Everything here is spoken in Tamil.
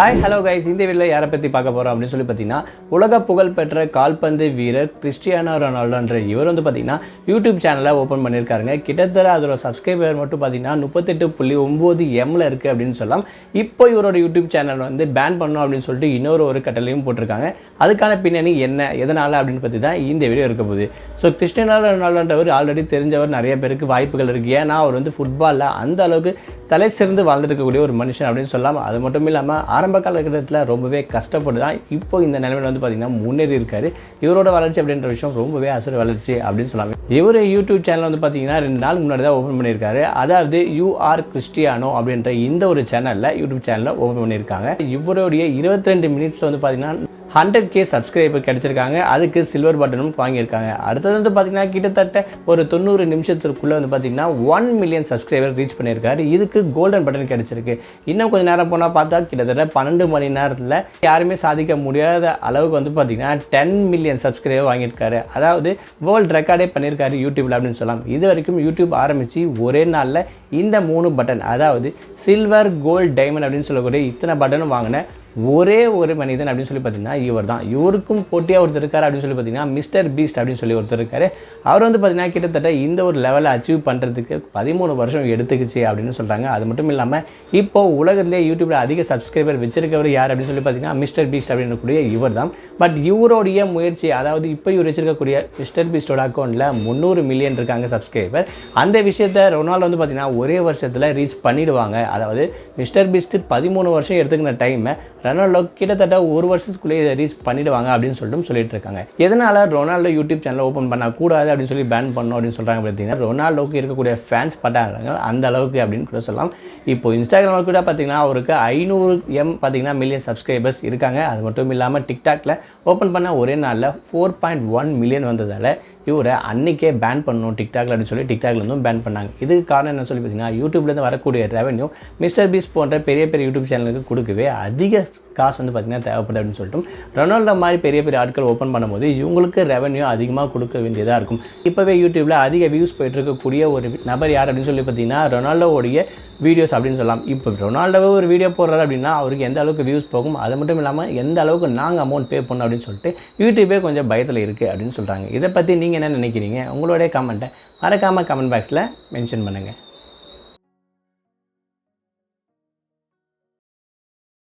ஹாய் ஹலோ கைஸ் இந்த வீடியோவில் யாரை பற்றி பார்க்க போகிறோம் அப்படின்னு சொல்லி பார்த்தீங்கன்னா உலக புகழ் பெற்ற கால்பந்து வீரர் கிறிஸ்டியானோ ரொனால்டோன்ற இவர் வந்து பார்த்தீங்கன்னா யூடியூப் சேனலை ஓப்பன் பண்ணியிருக்காருங்க. கிட்டத்தட்ட அதோட சப்ஸ்கிரைபர் மட்டும் பார்த்தீங்கன்னா முப்பத்தெட்டு புள்ளி ஒம்பது எம்மில் இருக்குது அப்படின்னு சொல்லலாம். இப்போ இவரோட யூடியூப் சேனல் வந்து பேன் பண்ணணும் அப்படின்னு சொல்லிட்டு இன்னொரு ஒரு கட்டளையும் போட்டிருக்காங்க. அதுக்கான பின்னணி என்ன எதனால் அப்படின்னு பற்றி தான் இந்த வீடியோ இருக்க போகுது. ஸோ கிறிஸ்டியானோ ரொனால்டோன்றவர் ஆல்ரெடி தெரிஞ்சவர் நிறைய பேருக்கு வாய்ப்புகள் இருக்குது ஏன்னா அவர் வந்து ஃபுட்பாலில் அந்த அளவுக்கு தலை சிறந்து வாழ்ந்துருக்கக்கூடிய ஒரு மனுஷன் அப்படின்னு சொல்லலாம். அது மட்டும் இல்லாமல் ஆரம்ப காலகட்டத்தில் ரொம்பவே கஷ்டப்பட்டு தான் இப்போ இந்த நிலைமையில் வந்து பார்த்திங்கன்னா முன்னேறி இருக்காரு. இவரோட வளர்ச்சி அப்படின்ற விஷயம் ரொம்பவே அசுர வளர்ச்சி அப்படின்னு சொல்லலாம் இவர் யூடியூப் சேனல் வந்து பார்த்தீங்கன்னா ரெண்டு நாள் முன்னாடி தான் ஓப்பன் பண்ணியிருக்காரு. அதாவது யூஆர் கிறிஸ்டியானோ அப்படின்ற இந்த ஒரு சேனலில் யூடியூப் சேனலில் ஓப்பன் பண்ணியிருக்காங்க. இவருடைய இருபத்தி ரெண்டு மினிட்ஸில் வந்து பார்த்தீங்கன்னா ஹண்ட்ரட் கே சப்ஸ்கிரைபர் கிடச்சிருக்காங்க. அதுக்கு சில்வர் பட்டனும் வாங்கியிருக்காங்க. அடுத்தது வந்து பார்த்தீங்கன்னா கிட்டத்தட்ட ஒரு தொண்ணூறு நிமிஷத்துக்குள்ளே வந்து பார்த்தீங்கன்னா ஒன் மில்லியன் சப்ஸ்கிரைபர் ரீச் பண்ணியிருக்காரு. இதுக்கு கோல்டன் பட்டன் கிடச்சிருக்கு. இன்னும் கொஞ்சம் நேரம் போனால் பார்த்தா கிட்டத்தட்ட பன்னெண்டு மணி நேரத்தில் யாருமே சாதிக்க முடியாத அளவுக்கு வந்து பார்த்தீங்கன்னா டென் மில்லியன் சப்ஸ்கிரைபர் வாங்கியிருக்காரு. அதாவது வேர்ல்டு ரெக்கார்டே பண்ணியிருக்காரு யூடியூப்பில் அப்படின்னு சொல்லலாம். இது வரைக்கும் யூடியூப் ஆரம்பித்து ஒரே நாளில் இந்த மூணு பட்டன் அதாவது சில்வர் கோல்டு டைமண்ட் அப்படின்னு சொல்லக்கூடிய இத்தனை பட்டனும் வாங்கின ஒரே ஒரு மனிதன் அப்படின்னு சொல்லி பார்த்தீங்கன்னா இவர் தான். இவருக்கும் போட்டியாக ஒருத்தர் இருக்கார் அப்படின்னு சொல்லி பார்த்தீங்கன்னா மிஸ்டர் பீஸ்ட் அப்படின்னு சொல்லி ஒருத்தர் இருக்காரு. அவர் வந்து பார்த்தீங்கன்னா கிட்டத்தட்ட இந்த ஒரு லெவலை அச்சீவ் பண்ணுறதுக்கு பதிமூணு வருஷம் எடுத்துக்கிச்சு அப்படின்னு சொல்கிறாங்க அது மட்டும் இல்லாமல் இப்போ உலகத்திலே யூடியூப்பில் அதிக சப்ஸ்கிரைபர் வச்சிருக்கவர் யார் அப்படின்னு சொல்லி பார்த்தீங்கன்னா மிஸ்டர் பீஸ்ட் அப்படின்னு கூடிய இவர் தான். பட் இவருடைய முயற்சி அதாவது இப்போ இவர் வச்சிருக்கக்கூடிய மிஸ்டர் பீஸ்டோட அக்கௌண்ட்டில் முந்நூறு மில்லியன் இருக்காங்க சப்ஸ்கிரைபர் அந்த விஷயத்தை ரொனால்டோ வந்து பார்த்தீங்கன்னா ஒரே வருஷத்தில் ரீச் பண்ணிடுவாங்க. அதாவது மிஸ்டர் பீஸ்ட் பதிமூணு வருஷம் எடுத்துக்கின டைமை ரொனால்டோ கிட்டத்தட்ட ஒரு வருஷத்துக்குள்ளே இதை ரீச் பண்ணிடுவாங்க அப்படின்னு சொல்லிட்டு சொல்லிட்டு இருக்காங்க எதனால் ரொனால்டோ யூடியூப் சேனல் ஓப்பன் பண்ணக்கூடாது அப்படின்னு சொல்லி பேன் பண்ணணும் அப்படின்னு சொல்கிறாங்க பார்த்தீங்கன்னா ரொனால்டோக்கு இருக்கக்கூடிய ஃபேன்ஸ் பட்டாங்க அந்த அளவுக்கு அப்படின்னு கூட சொல்லலாம். இப்போ இன்ஸ்டாகிராமில் கூட பார்த்தீங்கன்னா அவருக்கு ஐநூறு எம் பார்த்தீங்கன்னா மில்லியன் சப்ஸ்கிரைபர்ஸ் இருக்காங்க. அது மட்டும் இல்லாமல் டிக்டாக்ல ஓப்பன் பண்ண ஒரே நாளில் ஃபோர் பாயிண்ட் ஒன் மில்லியன் வந்ததால் இவரை அன்றைக்கே பேன் பண்ணணும் டிக்டாக்ல அப்படின்னு சொல்லி டிக்டாக்லேருந்தும் பேன் பண்ணாங்க. இதுக்கு காரணம் என்ன சொல்லி பார்த்தீங்கன்னா யூடியூப்லேருந்து வரக்கூடிய ரெவன்யூ மிஸ்டர் பீஸ் போன்ற பெரிய பெரிய யூடியூப் சேனலுக்கு கொடுக்கவே அதிக காசு வந்து பார்த்திங்கன்னா தேவைப்படுது அப்படின்னு சொல்லிட்டு ரொனால்டோ மாதிரி பெரிய பெரிய ஆட்கள் ஓப்பன் பண்ணும்போது இவங்களுக்கு ரெவன்யூ அதிகமாக கொடுக்க வேண்டியதாக இருக்கும். இப்போவே யூடியூப்பில் அதிக வியூஸ் போயிட்டு இருக்கக்கூடிய ஒரு நபர் யார் அப்படின்னு சொல்லி பார்த்தீங்கன்னா ரொனால்டோவுடைய வீடியோஸ் அப்படின்னு சொல்லலாம். இப்போ ரொனால்டோவே ஒரு வீடியோ போடுறாரு அப்படின்னா அவருக்கு எந்த அளவுக்கு வியூஸ் போகும் அது மட்டும் இல்லாமல் எந்த அளவுக்கு நாங்கள் அமௌண்ட் பே பண்ணோம் அப்படின்னு சொல்லிட்டு யூடியூபே கொஞ்சம் பயத்தில் இருக்குது அப்படின்னு சொல்கிறாங்க இதை பற்றி நீங்கள் என்ன நினைக்கிறீங்க? உங்களுடைய கமெண்ட்டை மறக்காமல் கமெண்ட் பாக்ஸில் மென்ஷன் பண்ணுங்கள்